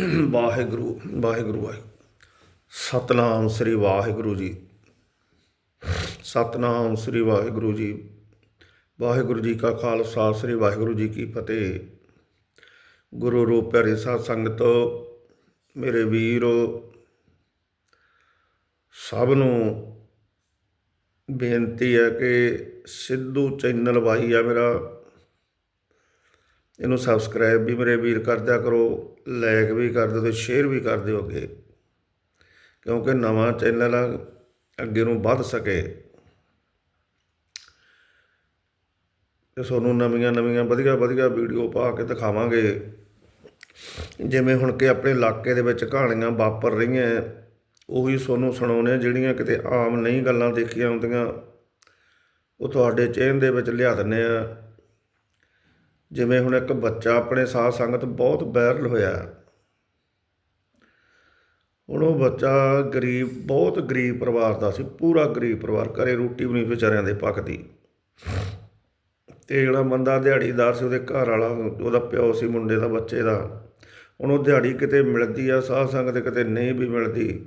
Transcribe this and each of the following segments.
ਵਾਹਿਗੁਰੂ ਵਾਹਿਗੁਰੂ ਵਾਹਿਗੁਰੂ। ਸਤਨਾਮ ਸ੍ਰੀ ਵਾਹਿਗੁਰੂ ਜੀ। ਸਤਨਾਮ ਸ੍ਰੀ ਵਾਹਿਗੁਰੂ ਜੀ। ਵਾਹਿਗੁਰੂ ਜੀ ਕਾ ਖਾਲਸਾ, ਸ੍ਰੀ ਵਾਹਿਗੁਰੂ ਜੀ ਕੀ ਫਤਿਹ। ਗੁਰੂ ਰੂਪ ਪਿਆਰੀ ਸਾਧ ਸੰਗਤ, ਮੇਰੇ ਵੀਰੋ, ਸਭ ਨੂੰ ਬੇਨਤੀ ਹੈ ਕਿ ਸਿੱਧੂ ਚੈਨਲ ਵਾਹੀ ਆ ਮੇਰਾ। ਇਹਨੂੰ ਸਬਸਕ੍ਰਾਈਬ ਵੀ ਮੇਰੇ ਵੀਰ ਕਰਦਿਆ ਕਰੋ ਲਾਈਕ ਵੀ ਕਰ ਦਿਓ ਤੇ ਸ਼ੇਅਰ ਵੀ ਕਰ ਦਿਓ ਅੱਗੇ। ਕਿਉਂਕਿ ਨਵਾਂ ਚੈਨਲ ਆ, ਅੱਗੇ ਨੂੰ ਵੱਧ ਸਕੇ। ਤੇ ਤੁਹਾਨੂੰ ਨਵੀਆਂ ਨਵੀਆਂ ਵਧੀਆ ਵਧੀਆ ਵੀਡੀਓ ਪਾ ਕੇ ਦਿਖਾਵਾਂਗੇ। ਜਿਵੇਂ ਹੁਣ ਕਿ ਆਪਣੇ ਇਲਾਕੇ ਦੇ ਵਿੱਚ ਕਹਾਣੀਆਂ ਵਾਪਰ ਰਹੀਆਂ ਉਹੀ ਤੁਹਾਨੂੰ ਸੁਣਾਉਣੇ ਜਿਹੜੀਆਂ ਕਿਤੇ ਆਮ ਨਹੀਂ ਗੱਲਾਂ ਦੇਖੀਆਂ ਹੁੰਦੀਆਂ, ਉਹ ਤੁਹਾਡੇ ਚੈਨ ਦੇ ਵਿੱਚ ਲਿਆ ਦਿੰਨੇ ਆ। ਜਿਵੇਂ ਹੁਣ ਇੱਕ ਬੱਚਾ ਆਪਣੇ ਸਾਧ ਸੰਗਤ ਬਹੁਤ ਵਾਇਰਲ ਹੋਇਆ ਹੁਣ ਉਹ ਬੱਚਾ ਗਰੀਬ, ਬਹੁਤ ਗਰੀਬ ਪਰਿਵਾਰ ਦਾ ਸੀ, ਪੂਰਾ ਗਰੀਬ ਪਰਿਵਾਰ, ਘਰੇ ਰੋਟੀ ਵੀ ਨਹੀਂ ਵਿਚਾਰਿਆਂ ਦੇ ਪੱਕਦੀ। ਤੇ ਜਿਹੜਾ ਬੰਦਾ ਦਿਹਾੜੀਦਾਰ ਸੀ, ਉਹਦੇ ਘਰ ਵਾਲਾ, ਉਹਦਾ ਪਿਓ ਸੀ, ਮੁੰਡੇ ਦਾ, ਬੱਚੇ ਦਾ, ਉਹਨੂੰ ਦਿਹਾੜੀ ਕਿਤੇ ਮਿਲਦੀ ਆ, ਸਾਧ ਸੰਗਤ ਕਿਤੇ ਨਹੀਂ ਵੀ ਮਿਲਦੀ।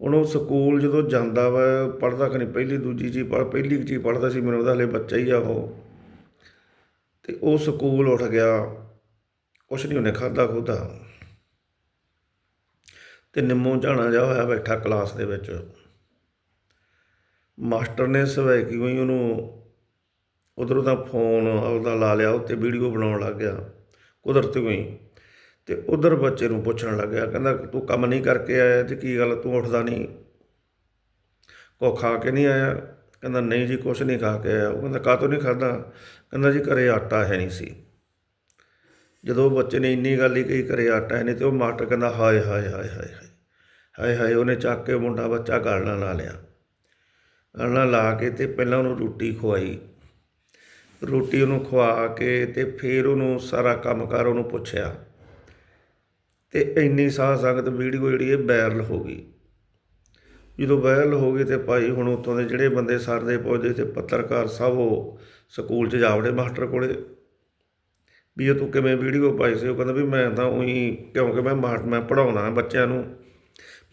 ਉਹਨੂੰ ਸਕੂਲ ਜਦੋਂ ਜਾਂਦਾ ਵਾ ਪੜਦਾ ਕਿ ਨਹੀਂ, ਪਹਿਲੀ ਦੂਜੀ ਜੀ ਪੜ ਪਹਿਲੀ ਜੀ ਪੜਦਾ ਸੀ, ਮੈਨੂੰ ਉਹਦਾ ਹਲੇ ਬੱਚਾ ਹੀ ਆ ਉਹ। ਤੇ ਉਹ ਸਕੂਲ ਉੱਠ ਗਿਆ। ਕੁਛ ਨਹੀਂ ਉਹਨੇ ਖਾਦਾ ਖੁਦਾ ਤੇ ਨਿੰਮੋ ਝਾਣਾ ਜਾ ਹੋਇਆ ਬੈਠਾ ਕਲਾਸ ਦੇ ਵਿੱਚ। ਮਾਸਟਰ ਨੇ ਸਵੇ ਕਿ ਉਹੀ ਉਹਨੂੰ ਉਧਰੋਂ ਦਾ ਫੋਨ ਉਹਦਾ ਲਾ ਲਿਆ, ਉੱਤੇ ਵੀਡੀਓ ਬਣਾਉਣ ਲੱਗ ਗਿਆ, ਕੁਦਰਤੀ ਹੋਈ ਤੇ ਉਧਰ ਬੱਚੇ ਨੂੰ ਪੁੱਛਣ ਲੱਗਿਆ ਕਹਿੰਦਾ ਤੂੰ ਕੰਮ ਨਹੀਂ ਕਰਕੇ ਆਇਆ ਤੇ ਕੀ ਗੱਲ ਤੂੰ ਉੱਠਦਾ ਨਹੀਂ ਕੋ ਖਾ ਕੇ ਨਹੀਂ ਆਇਆ? ਕਹਿੰਦਾ ਨਹੀਂ ਜੀ, ਕੁਛ ਨਹੀਂ ਖਾ ਕੇ ਆਇਆ। ਉਹ ਕਹਿੰਦਾ ਕਾਹ ਤੋਂ ਨਹੀਂ ਖਾਦਾ ਕਹਿੰਦਾ ਜੀ ਘਰੇ ਆਟਾ ਹੈ ਨਹੀਂ ਸੀ। ਜਦੋਂ ਬੱਚੇ ਨੇ ਇੰਨੀ ਗੱਲ ਹੀ ਕਹੀ ਘਰੇ ਆਟਾ ਹੈ ਨਹੀਂ ਤੇ ਉਹ ਮਾਸਟਰ ਕਹਿੰਦਾ, ਹਾਏ ਹਾਏ ਹਾਏ ਹਾਏ ਹਾਏ ਹਾਏ ਹਾਏ, ਉਹਨੇ ਚੱਕ ਕੇ ਮੁੰਡਾ ਬੱਚਾ ਗਲ ਲਾ ਲਿਆ। ਗਲ ਲਾ ਕੇ ਤੇ ਪਹਿਲਾਂ ਉਹਨੂੰ ਰੋਟੀ ਖਵਾਈ। ਰੋਟੀ ਉਹਨੂੰ ਖਵਾ ਕੇ ਤੇ ਫਿਰ ਉਹਨੂੰ ਸਾਰਾ ਕੰਮ ਕਰ ਉਹਨੂੰ ਪੁੱਛਿਆ। ਤੇ ਇੰਨੀ ਸਾਹ ਸੰਗਤ ਵੀਡੀਓ ਜਿਹੜੀ ਇਹ ਵਾਇਰਲ ਹੋ ਗਈ। ਜਦੋਂ ਵਾਇਰਲ ਹੋ ਗਈ ਤੇ ਭਾਈ ਹੁਣ ਉੱਥੋਂ ਦੇ ਜਿਹੜੇ ਬੰਦੇ ਸਰਦੇ ਪਹੁੰਚਦੇ ਪਹੁੰਚੇ ਤੇ ਪੱਤਰਕਾਰ ਸਭ ਉਹ ਸਕੂਲ 'ਚ ਜਾ ਵੜੇ ਮਾਸਟਰ ਕੋਲੇ। ਵੀ ਇਹ ਤੂੰ ਕਿਵੇਂ ਵੀਡੀਓ ਪਾਈ ਸੀ? ਉਹ ਕਹਿੰਦਾ ਵੀ ਮੈਂ ਤਾਂ ਉਹੀ, ਕਿਉਂਕਿ ਮੈਂ ਮਾਸਟ ਮੈਂ ਪੜਾਉਣਾ ਬੱਚਿਆਂ ਨੂੰ।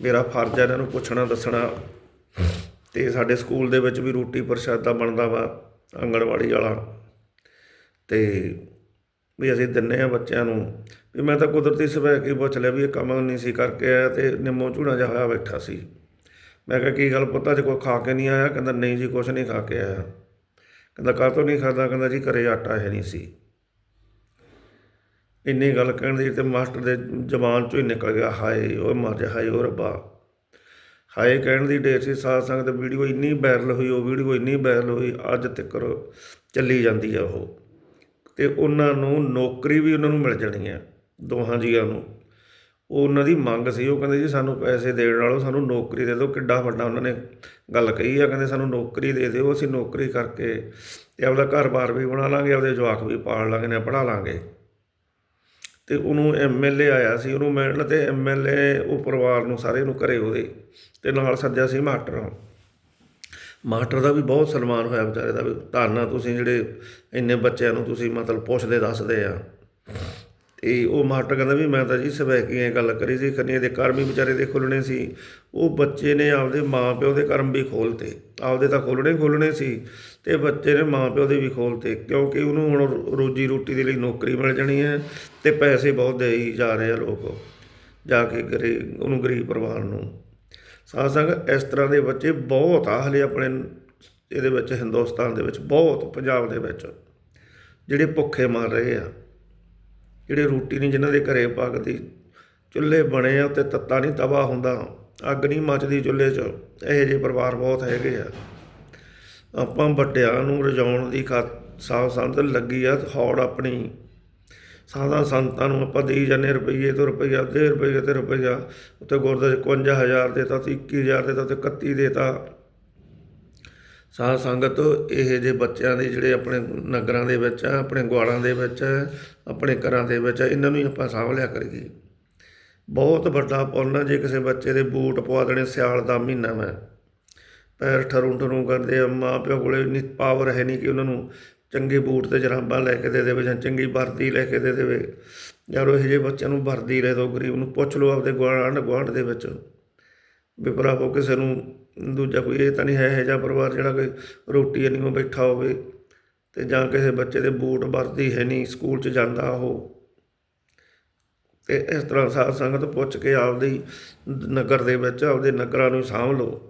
ਮੇਰਾ ਫਰਜ਼ ਹੈ ਇਹਨਾਂ ਨੂੰ ਪੁੱਛਣਾ, ਦੱਸਣਾ। ਤੇ ਸਾਡੇ ਸਕੂਲ ਦੇ ਵਿੱਚ ਵੀ ਰੋਟੀ ਪ੍ਰਸ਼ਾਦਾ ਬਣਦਾ ਵਾ, ਆਂਗਣਵਾੜੀ ਵਾਲਾ। ਤੇ ਵੀ ਅਸੀਂ ਦਿੰਨੇ ਆ ਬੱਚਿਆਂ ਨੂੰ। ਵੀ ਮੈਂ ਤਾਂ ਕੁਦਰਤੀ ਸਵੈ ਕੇ ਪੁੱਛ ਲਿਆ ਵੀ ਇਹ ਕੰਮ ਨਹੀਂ ਸੀ ਕਰਕੇ ਆਇਆ ਤੇ ਨਿੰਮੋ ਝੂੜਾ ਜਿਹਾ ਹੋਇਆ ਬੈਠਾ ਸੀ। ਮੈਂ ਕਿਹਾ, ਕੀ ਗੱਲ ਪੁੱਤਾ ਜੇ ਕੋਈ ਖਾ ਕੇ ਨਹੀਂ ਆਇਆ? ਕਹਿੰਦਾ, ਨਹੀਂ ਜੀ, ਕੁਛ ਨਹੀਂ ਖਾ ਕੇ ਆਇਆ। ਕਹਿੰਦਾ, ਕਾਹ ਤੋਂ ਨਹੀਂ ਖਾਦਾ? ਕਹਿੰਦਾ, ਜੀ ਘਰੇ ਆਟਾ ਹੈ ਨਹੀਂ ਸੀ। ਇੰਨੀ ਗੱਲ ਕਹਿਣ ਦੀ ਤੇ ਮਾਸਟਰ ਦੇ ਜ਼ਬਾਨ ਚੋਂ ਹੀ ਨਿਕਲ ਗਿਆ, ਹਾਏ, ਓਏ ਮਰ ਜਾ, ਹਾਏ, ਓ ਰੱਬਾ। ਹਾਏ ਕਹਿਣ ਦੀ ਢੇਰ ਸੀ, ਸਾਧ ਸੰਗਤ ਵੀਡੀਓ ਇੰਨੀ ਵਾਇਰਲ ਹੋਈ, ਉਹ ਵੀਡੀਓ ਇੰਨੀ ਵਾਇਰਲ ਹੋਈ, ਅੱਜ ਤੱਕ ਚੱਲੀ ਜਾਂਦੀ ਆ ਉਹ। ਤੇ ਉਹਨਾਂ ਨੂੰ ਨੌਕਰੀ ਵੀ ਉਹਨਾਂ ਨੂੰ ਮਿਲ ਜਾਣੀ ਹੈ ਦੋਹਾਂ ਜੀਆਂ ਨੂੰ। ਉਹ ਉਹਨਾਂ ਦੀ ਮੰਗ ਸੀ, ਉਹ ਕਹਿੰਦੇ ਜੀ ਸਾਨੂੰ ਪੈਸੇ ਦੇਣ ਨਾਲੋਂ ਸਾਨੂੰ ਨੌਕਰੀ ਦੇ ਦਿਓ, ਕਿੱਡਾ ਵੱਡਾ ਉਹਨਾਂ ਨੇ ਗੱਲ ਕਹੀ ਆ, ਕਹਿੰਦੇ ਸਾਨੂੰ ਨੌਕਰੀ ਦੇ ਦਿਓ, ਅਸੀਂ ਨੌਕਰੀ ਕਰਕੇ ਤੇ ਆਪਦਾ ਘਰ-ਬਾਰ ਵੀ ਬਣਾ ਲਾਂਗੇ, ਆਪਦੇ ਜਵਾਕ ਵੀ ਪਾਲ ਲਾਂਗੇ ਨੇ ਪੜ੍ਹਾ ਲਾਂਗੇ। ਤੇ ਉਹਨੂੰ ਐਮਐਲਏ ਆਇਆ ਸੀ, ਉਹਨੂੰ ਮਿਲਣ ਤੇ ਐਮਐਲਏ ਉਹ ਪਰਿਵਾਰ ਨੂੰ ਸਾਰੇ ਨੂੰ ਘਰੇ ਉਹਦੇ ਤੇ ਨਾਲ ਸੱਦਿਆ ਸੀ ਮਾਸਟਰ ਮਾਸਟਰ ਦਾ ਵੀ ਬਹੁਤ ਸਨਮਾਨ ਹੋਇਆ ਵਿਚਾਰੇ ਦਾ ਵੀ, ਧੰਨ ਤੁਸੀਂ ਜਿਹੜੇ ਇੰਨੇ ਬੱਚਿਆਂ ਨੂੰ ਤੁਸੀਂ ਮਤਲਬ ਪੁੱਛਦੇ ਦੱਸਦੇ ਆ। ਤੇ ਉਹ ਮਾਸਟਰ ਕਹਿੰਦਾ ਵੀ ਮੈਂ ਤਾਂ ਜੀ ਸਵੈਕੀਆਂ ਗੱਲ ਕਰੀ ਸੀ ਖੰਨੀਏ ਦੇ ਕਰਮ ਹੀ ਵਿਚਾਰੇ ਦੇ ਖੁੱਲਣੇ ਸੀ। ਉਹ ਬੱਚੇ ਨੇ ਆਪਦੇ ਮਾਪਿਓ ਦੇ ਕਰਮ ਵੀ ਖੋਲਤੇ ਆਪਦੇ ਤਾਂ ਖੋਲਣੇ ਖੋਲਣੇ ਸੀ ਤੇ ਬੱਚੇ ਨੇ ਮਾਪਿਓ ਦੇ ਵੀ ਖੋਲਤੇ ਕਿਉਂਕਿ ਉਹਨੂੰ ਹੁਣ ਰੋਜੀ ਰੋਟੀ ਦੇ ਲਈ ਨੌਕਰੀ ਮਿਲ ਜਾਣੀ ਹੈ ਤੇ ਪੈਸੇ ਬਹੁਤ ਦੇਈ ਜਾ ਰਹੇ ਆ ਲੋਕ ਜਾ ਕੇ ਗਰੀ, ਉਹਨੂੰ ਗਰੀਬ ਪਰਿਵਾਰ ਨੂੰ। ਸਾਧ ਸੰਗ ਇਸ ਤਰ੍ਹਾਂ ਦੇ ਬੱਚੇ ਬਹੁਤ ਆ ਹਲੇ ਆਪਣੇ ਇਹਦੇ ਵਿੱਚ ਹਿੰਦੁਸਤਾਨ ਦੇ ਵਿੱਚ, ਬਹੁਤ ਪੰਜਾਬ ਦੇ ਵਿੱਚ, ਜਿਹੜੇ ਭੁੱਖੇ ਮਰ ਰਹੇ ਆ। ਜਿਹੜੇ ਰੋਟੀ ਨਹੀਂ ਜਿਨ੍ਹਾਂ ਦੇ ਘਰੇ ਪੱਕਦੀ, ਚੁੱਲ੍ਹੇ ਬਣੇ ਆ ਤੇ ਤੱਤਾ ਨਹੀਂ ਤਵਾ ਹੁੰਦਾ, ਅੱਗ ਨਹੀਂ ਮੱਚਦੀ ਚੁੱਲ੍ਹੇ 'ਚ, ਇਹੋ ਜਿਹੇ ਪਰਿਵਾਰ ਬਹੁਤ ਹੈਗੇ ਆ। ਆਪਾਂ ਵੱਡਿਆਂ ਨੂੰ ਰਜਾਉਣ ਦੀ ਖਾ ਸਾਹ ਸੰਤ ਲੱਗੀ ਆ, ਹੌੜ ਆਪਣੀ। ਸਾਦਾ ਸੰਤਾਂ ਨੂੰ ਆਪਾਂ ਦੇਈ ਜਾਂਦੇ ਰੁਪਈਏ ਤੋਂ ਰੁਪਈਆ ਦੇ ਰੁਪਈਏ ਤੇ ਰੁਪਈਆ ਉੱਤੇ ਗੁਰਦਾ 51000 ਦੇਤਾ ਤੇ 21000 ਦੇਤਾ ਤੇ 31 ਦੇਤਾ। ਸਾਧ ਸੰਗਤ ਇਹ ਜੇ ਬੱਚਿਆਂ ਦੇ ਜਿਹੜੇ ਆਪਣੇ ਨਗਰਾਂ ਦੇ ਵਿੱਚ ਆ ਆਪਣੇ ਗਵਾਲਾਂ ਦੇ ਵਿੱਚ ਆ, ਆਪਣੇ ਘਰਾਂ ਦੇ ਵਿੱਚ ਆ, ਇਹਨਾਂ ਨੂੰ ਹੀ ਆਪਾਂ ਸਾਂਭ ਲਿਆ ਕਰੀਏ। ਬਹੁਤ ਵੱਡਾ ਪੁੰਨ ਆ ਜੇ ਕਿਸੇ ਬੱਚੇ ਦੇ ਬੂਟ ਪਵਾ ਦੇਣੇ ਸਿਆਲ ਦਾ ਮਹੀਨਾ ਮੈਂ। ਪੈਰ ਠਰੂ ਠਰੂ ਕਰਦੇ ਆ ਮਾਂ ਪਿਓ ਕੋਲੇ ਇੰਨੀ ਪਾਵਰ ਹੈ ਨਹੀਂ ਕਿ ਉਹਨਾਂ ਨੂੰ ਚੰਗੇ ਬੂਟ ਤੇ ਜਰਾਬਾਂ ਲੈ ਕੇ ਦੇ ਦੇਵੇ ਜਾਂ ਚੰਗੀ ਵਰਦੀ ਲੈ ਕੇ ਦੇ ਦੇਵੇ। ਯਾਰ ਉਹ ਇਹੋ ਜਿਹੇ ਬੱਚਿਆਂ ਨੂੰ ਵਰਦੀ ਲੈ ਦਿਓ ਗਰੀਬ ਨੂੰ ਪੁੱਛ ਲਓ ਆਪਦੇ ਗੁਆਂਢ ਗੁਆਂਢ ਦੇ ਵਿੱਚ। ਵੀ ਭਰਾਵੋ ਕਿਸੇ ਨੂੰ ਦੂਜਾ ਕੋਈ ਇਹ ਤਾਂ ਨਹੀਂ ਹੈ ਇਹੋ ਜਿਹਾ ਪਰਿਵਾਰ ਜਿਹੜਾ ਕੋਈ ਰੋਟੀ ਨਹੀਂ ਬੈਠਾ ਹੋਵੇ ਤੇ ਜਾਂ ਕਿਸੇ ਬੱਚੇ ਦੇ ਬੂਟ ਵਰਦੀ ਹੈ ਨਹੀਂ, ਸਕੂਲ 'ਚ ਜਾਂਦਾ ਉਹ। ਤੇ ਇਸ ਤਰ੍ਹਾਂ ਸਾਧ ਸੰਗਤ ਪੁੱਛ ਕੇ ਆਪਦੀ ਨਗਰ ਦੇ ਵਿੱਚ ਆਪਦੇ ਨਗਰਾਂ ਨੂੰ ਸਾਂਭ ਲਓ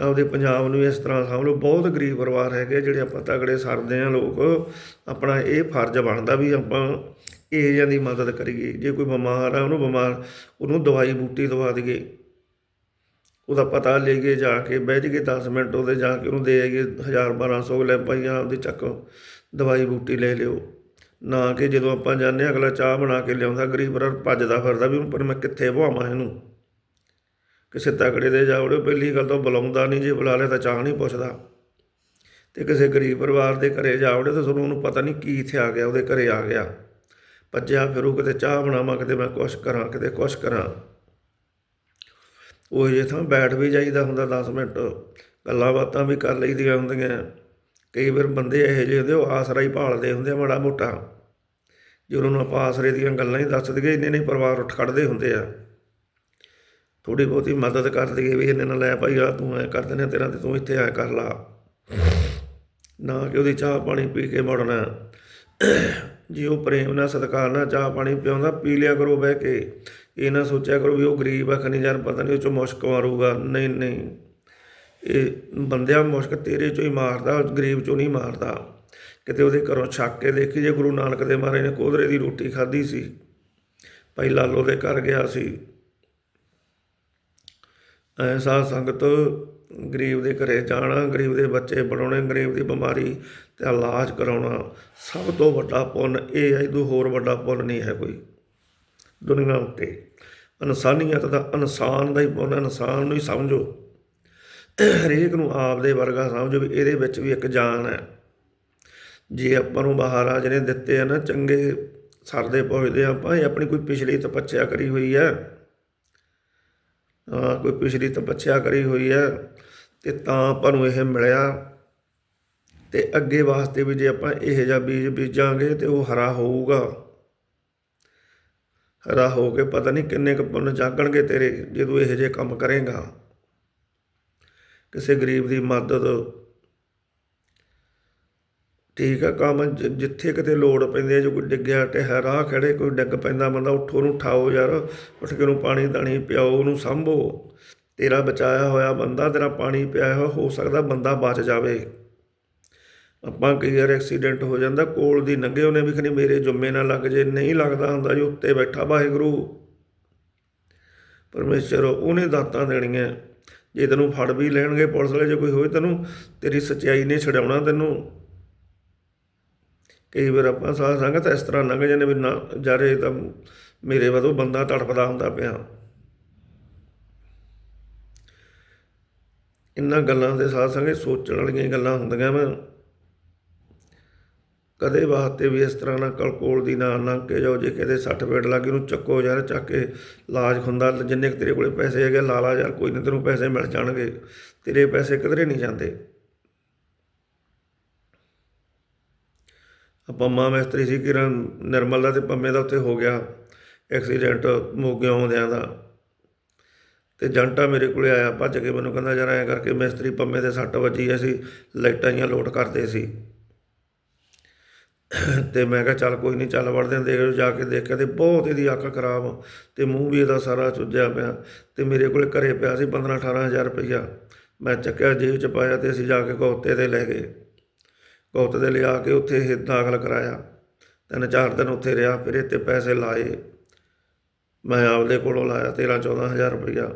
ਆਪਦੇ ਪੰਜਾਬ ਨੂੰ ਇਸ ਤਰ੍ਹਾਂ ਸਾਂਭ ਲਓ ਬਹੁਤ ਗਰੀਬ ਪਰਿਵਾਰ ਹੈਗੇ ਜਿਹੜੇ ਆਪਾਂ ਤਗੜੇ ਸਰਦੇ ਆ ਲੋਕ। ਆਪਣਾ ਇਹ ਫਰਜ਼ ਬਣਦਾ ਵੀ ਆਪਾਂ ਇਹ ਜਿਹਿਆਂ ਦੀ ਮਦਦ ਕਰੀਏ। ਜੇ ਕੋਈ ਬਿਮਾਰ ਆ ਉਹਨੂੰ ਬਿਮਾਰ, ਉਹਨੂੰ ਦਵਾਈ ਬੂਟੀ ਦਵਾ ਦਈਏ। ਉਹਦਾ ਪਤਾ ਲਈਏ ਜਾ ਕੇ ਬਹਿ ਜਾਈਏ 10 ਮਿੰਟ ਉਹਦੇ ਜਾ ਕੇ ਉਹਨੂੰ ਦੇ ਆਈਏ 1000 1200 ਲੈ ਪਾਈਆਂ ਆਪਦੀ ਚੱਕ ਦਵਾਈ ਬੂਟੀ ਲੈ ਲਿਓ। ਨਾ ਕਿ ਜਦੋਂ ਆਪਾਂ ਜਾਂਦੇ ਹਾਂ, ਅਗਲਾ ਚਾਹ ਬਣਾ ਕੇ ਲਿਆਉਂਦਾ ਗਰੀਬ ਪਰ ਭੱਜਦਾ ਫਿਰਦਾ ਵੀ ਪਰ ਮੈਂ ਕਿੱਥੇ ਬਹਾਵਾਂ ਇਹਨੂੰ? ਕਿਸੇ ਤਕੜੇ ਦੇ ਜਾਵੜੇ ਪਹਿਲੀ ਗੱਲ ਤਾਂ ਬੁਲਾਉਂਦਾ ਨਹੀਂ ਜੇ ਬੁਲਾ ਲਿਆ ਤਾਂ ਚਾਹ ਨਹੀਂ ਪੁੱਛਦਾ। ਤੇ ਕਿਸੇ ਗਰੀਬ ਪਰਿਵਾਰ ਦੇ ਘਰੇ ਜਾਵੜੇ ਤਾਂ ਤੁਹਾਨੂੰ ਉਹਨੂੰ ਪਤਾ ਨਹੀਂ ਕੀ ਇੱਥੇ ਆ ਗਿਆ ਉਹਦੇ ਘਰੇ ਆ ਗਿਆ। ਭੱਜਿਆ ਫਿਰੂ ਕਿਤੇ ਚਾਹ ਬਣਾਵਾਂ ਕਿਤੇ ਮੈਂ ਕੁਛ ਕਰਾਂ ਕਿਤੇ ਕੁਛ ਕਰਾਂ। ਉਹ ਜੇ ਥਾਂ ਬੈਠ ਵੀ ਜਾਈਦਾ ਹੁੰਦਾ 10 ਮਿੰਟ। ਗੱਲਾਂ ਬਾਤਾਂ ਵੀ ਕਰ ਲਈਦੀਆਂ ਹੁੰਦੀਆਂ। ਕਈ ਵਾਰ ਬੰਦੇ ਇਹੋ ਜਿਹੇ ਹੁੰਦੇ, ਉਹ ਆਸਰਾ ਹੀ ਭਾਲਦੇ ਹੁੰਦੇ ਆ, ਮਾੜਾ ਮੋਟਾ। ਜੇ ਉਹਨਾਂ ਨੂੰ ਆਪਾਂ ਆਸਰੇ ਦੀਆਂ ਗੱਲਾਂ ਹੀ ਦੱਸ ਦਈਏ, ਇੰਨੇ ਨਹੀਂ ਪਰਿਵਾਰ ਉੱਠ ਖੜਦੇ ਹੁੰਦੇ ਆ। ਥੋੜੀ ਬਹੁਤੀ ਮਦਦ ਕਰ ਦਈਏ ਵੀ ਇਹਨੇ ਨਾਲ ਲੈ ਭਾਈ ਆ ਤੂੰ ਐ ਕਰ ਦਿੰਦੇ ਤੇਰਾ ਤੇ ਤੂੰ ਇੱਥੇ ਐ ਕਰ ਲਾ। ਨਾ ਕਿ ਉਹਦੀ ਚਾਹ ਪਾਣੀ ਪੀ ਕੇ ਮੁੜਨਾ। ਜੇ ਉਹ ਪ੍ਰੇਮ ਨਾਲ ਸਤਿਕਾਰ ਨਾਲ ਚਾਹ ਪਾਣੀ ਪਿਆਉਂਦਾ, ਪੀ ਲਿਆ ਕਰੋ ਬਹਿ ਕੇ। ਇਹ ਨਾ ਸੋਚਿਆ ਕਰੋ ਵੀ ਉਹ ਗਰੀਬ ਆ, ਖਨੀ ਯਾਰ ਪਤਾ ਨਹੀਂ ਉਹ ਚੋਂ ਮੁਸ਼ਕ ਮਾਰੂਗਾ। ਨਹੀਂ ਨਹੀਂ। ਇਹ ਬੰਦਿਆਂ ਮੁਸ਼ਕ ਤੇਰੇ ਚੋਂ ਹੀ ਮਾਰਦਾ, ਗਰੀਬ ਚੋਂ ਨਹੀਂ ਮਾਰਦਾ। ਕਿਤੇ ਉਹਦੇ ਘਰੋਂ ਛੱਕ ਕੇ ਦੇਖੀ, ਜੇ ਗੁਰੂ ਨਾਨਕ ਦੇ ਮਹਾਰਾਜ ਨੇ ਕੋਧਰੇ ਦੀ ਰੋਟੀ ਖਾਧੀ ਸੀ, ਭਾਈ ਲਾਲੋ ਦੇ ਘਰ ਗਿਆ ਸੀ। ਐਸਾ ਸੰਗਤ ਗਰੀਬ ਦੇ ਘਰੇ ਜਾਣਾ, ਗਰੀਬ ਦੇ ਬੱਚੇ ਬਣਾਉਣੇ ਗਰੀਬ ਦੀ ਬਿਮਾਰੀ ਤੇ ਇਲਾਜ ਕਰਾਉਣਾ, ਸਭ ਤੋਂ ਵੱਡਾ ਪੁੰਨ ਇਹ ਹੈ, ਇਹਦੋਂ ਹੋਰ ਵੱਡਾ ਪੁੰਨ ਨਹੀਂ ਹੈ ਕੋਈ ਦੁਨੀਆ ਉੱਤੇ। ਇਨਸਾਨੀਅਤ ਦਾ ਇਨਸਾਨ ਦਾ ਹੀ ਪੁੰਨ ਇਨਸਾਨ ਨੂੰ ਹੀ ਸਮਝੋ। ਹਰੇਕ ਨੂੰ ਆਪ ਦੇ ਵਰਗਾ ਸਮਝੋ ਵੀ ਇਹਦੇ ਵਿੱਚ ਵੀ ਇੱਕ ਜਾਨ ਹੈ। ਜੇ ਆਪਾਂ ਨੂੰ ਮਹਾਰਾਜ ਨੇ ਦਿੱਤੇ ਆ ਨਾ ਚੰਗੇ ਸਰਦੇ ਪੁੱਛਦੇ ਆਪਾਂ ਇਹ ਆਪਣੀ ਕੋਈ ਪਿਛਲੀ ਤਪੱਸਿਆ ਕਰੀ ਹੋਈ ਹੈ? ਹਾਂ, ਕੋਈ ਪਿਛਲੀ ਤਪੱਸਿਆ ਕਰੀ ਹੋਈ ਹੈ ਤੇ ਤਾਂ ਆਪਾਂ ਨੂੰ ਇਹ ਮਿਲਿਆ। ਤੇ ਅੱਗੇ ਵਾਸਤੇ ਵੀ ਜੇ ਆਪਾਂ ਇਹ ਜਿਹਾ ਬੀਜ ਬੀਜਾਂਗੇ ਤੇ ਉਹ ਹਰਾ ਹੋਊਗਾ। ਰਾਹ ਹੋ ਕੇ ਪਤਾ ਨਹੀਂ ਕਿੰਨੇ ਕੁ ਪੁੰਨ ਜਾਗਣਗੇ ਤੇਰੇ, ਜਦੋਂ ਇਹੋ ਜਿਹੇ ਕੰਮ ਕਰੇਗਾ। ਕਿਸੇ ਗਰੀਬ ਦੀ ਮਦਦ, ਠੀਕ ਆ, ਕੰਮ ਜ- ਜਿੱਥੇ ਕਿਤੇ ਲੋੜ ਪੈਂਦੀ ਹੈ ਜੋ ਕੋਈ ਡਿੱਗਿਆ ਟਹਿ, ਰਾਹ ਖੜੇ ਕੋਈ ਡਿੱਗ ਪੈਂਦਾ ਬੰਦਾ, ਉੱਠੋ ਉਹਨੂੰ ਉਠਾਓ ਯਾਰ, ਉੱਠ ਕੇ ਉਹਨੂੰ ਪਾਣੀ ਦਾਣੀ ਪਿਆਓ, ਉਹਨੂੰ ਸੰਭੋ। ਤੇਰਾ ਬਚਾਇਆ ਹੋਇਆ ਬੰਦਾ, ਤੇਰਾ ਪਾਣੀ ਪਿਆਇਆ ਹੋਇਆ, ਹੋ ਸਕਦਾ ਬੰਦਾ ਬਚ ਜਾਵੇ। ਆਪਾਂ ਕਈ ਵਾਰ ਐਕਸੀਡੈਂਟ ਹੋ ਜਾਂਦਾ, ਕੋਲ ਦੀ ਨੰਗੇ ਉਹਨੇ ਵੀ ਖਣੀ ਮੇਰੇ ਜੁੰਮੇ ਨਾ ਲੱਗ ਜੇ, ਨਹੀਂ ਲੱਗਦਾ ਹੁੰਦਾ ਜੀ, ਉੱਤੇ ਬੈਠਾ ਵਾਹਿਗੁਰੂ। ਪਰਮੇਸ਼ਰ ਉਹਨੇ ਦਾਤਾਂ ਦੇਣੀਆਂ। ਜੇ ਤੈਨੂੰ ਫੜ ਵੀ ਲੈਣਗੇ ਪੁਲਿਸ ਵਾਲੇ, ਜੇ ਕੋਈ ਹੋਵੇ ਤੈਨੂੰ, ਤੇਰੀ ਸੱਚਾਈ ਨੇ ਛਡਾਉਣਾ ਤੈਨੂੰ। ਕਈ ਵਾਰ ਆਪਾਂ ਸਾਧ ਸੰਗਤ ਇਸ ਤਰ੍ਹਾਂ ਲੰਘ ਜਾਂਦੇ ਵੀ ਨਾ ਜਾਰੇ ਤਾਂ ਮੇਰੇ ਵੱਲੋਂ ਬੰਦਾ ਤੜਪਦਾ ਹੁੰਦਾ ਪਿਆ। ਇੰਨਾਂ ਗੱਲਾਂ ਦੇ ਸਾਧ ਸੰਗਤ ਸੋਚਣ ਵਾਲੀਆਂ ਗੱਲਾਂ ਹੁੰਦੀਆਂ ਮੈਂ ਕਦੇ ਵਾਸਤੇ ਵੀ ਇਸ ਤਰ੍ਹਾਂ ਨਾ ਕਲਕੋਲ ਦੀ ਨਾ ਲੰਘ ਕੇ ਜਾਓ, ਜੇ ਕਿਤੇ 60 ਪੇਟ ਲੱਗੇ ਉਹਨੂੰ ਚੱਕੋ ਯਾਰ, ਚੱਕ ਕੇ ਇਲਾਜ ਖੁੰਦਾ, ਜਿੰਨੇ ਕੁ ਤੇਰੇ ਕੋਲੇ ਪੈਸੇ ਹੈਗੇ ਲਾਲਾ ਯਾਰ, ਕੋਈ ਨਾ ਤੈਨੂੰ ਪੈਸੇ ਮਿਲ ਜਾਣਗੇ। ਤੇਰੇ ਪੈਸੇ ਕਿਧਰੇ ਨਹੀਂ ਜਾਂਦੇ। ਪੰਮਾ ਮਿਸਤਰੀ ਸੀ ਕਿਰਨ ਨਿਰਮਲ ਦਾ ਤੇ ਪੰਮੇ ਦਾ ਉੱਥੇ ਹੋ ਗਿਆ ਐਕਸੀਡੈਂਟ, ਮੋਗੇ ਆਉਂਦਿਆਂ ਦਾ। ਤੇ ਜੰਟਾ ਮੇਰੇ ਕੋਲੇ ਆਇਆ, ਭੱਜ ਕੇ ਮੈਨੂੰ ਕਹਿੰਦਾ, ਯਾਰ ਐਂ ਕਰਕੇ ਮਿਸਤਰੀ ਪੰਮੇ ਦੇ ਸੱਟ ਵੱਜੀ, ਅਸੀਂ ਲਾਈਟਾਂ ਜੀਆਂ ਲੋਡ ਕਰਦੇ ਸੀ। ਤੇ ਮੈਂ ਕਿਹਾ ਚੱਲ ਕੋਈ ਨਹੀਂ, ਚੱਲ ਵੜਦੇ ਆਂ ਦੇਖ ਜਾ ਕੇ ਦੇਖਿਆ ਤੇ ਬਹੁਤ ਇਹਦੀ ਅੱਖ ਖਰਾਬ ਤੇ ਮੂੰਹ ਵੀ ਇਹਦਾ ਸਾਰਾ ਸੁੱਜਿਆ ਪਿਆ ਤੇ ਮੇਰੇ ਕੋਲ ਘਰੇ ਪਿਆ ਸੀ 15 18000 ਰੁਪਈਆ। ਮੈਂ ਚੱਕਿਆ, ਜੇਬ ਚ ਪਾਇਆ ਤੇ ਅਸੀਂ ਜਾ ਕੇ ਗੌਤੇ ਤੇ ਲੈ ਗਏ। ਗੌਤੇ ਤੇ ਲਿਆ ਕੇ ਉੱਥੇ ਇਹ ਦਾਖਲ ਕਰਾਇਆ। ਤਿੰਨ ਚਾਰ ਦਿਨ ਉੱਥੇ ਰਿਹਾ, ਫਿਰ ਇਹ ਤੇ ਪੈਸੇ ਲਾਏ। ਮੈਂ ਆਪਦੇ ਕੋਲੋਂ ਲਾਇਆ 13 14000 ਰੁਪਈਆ।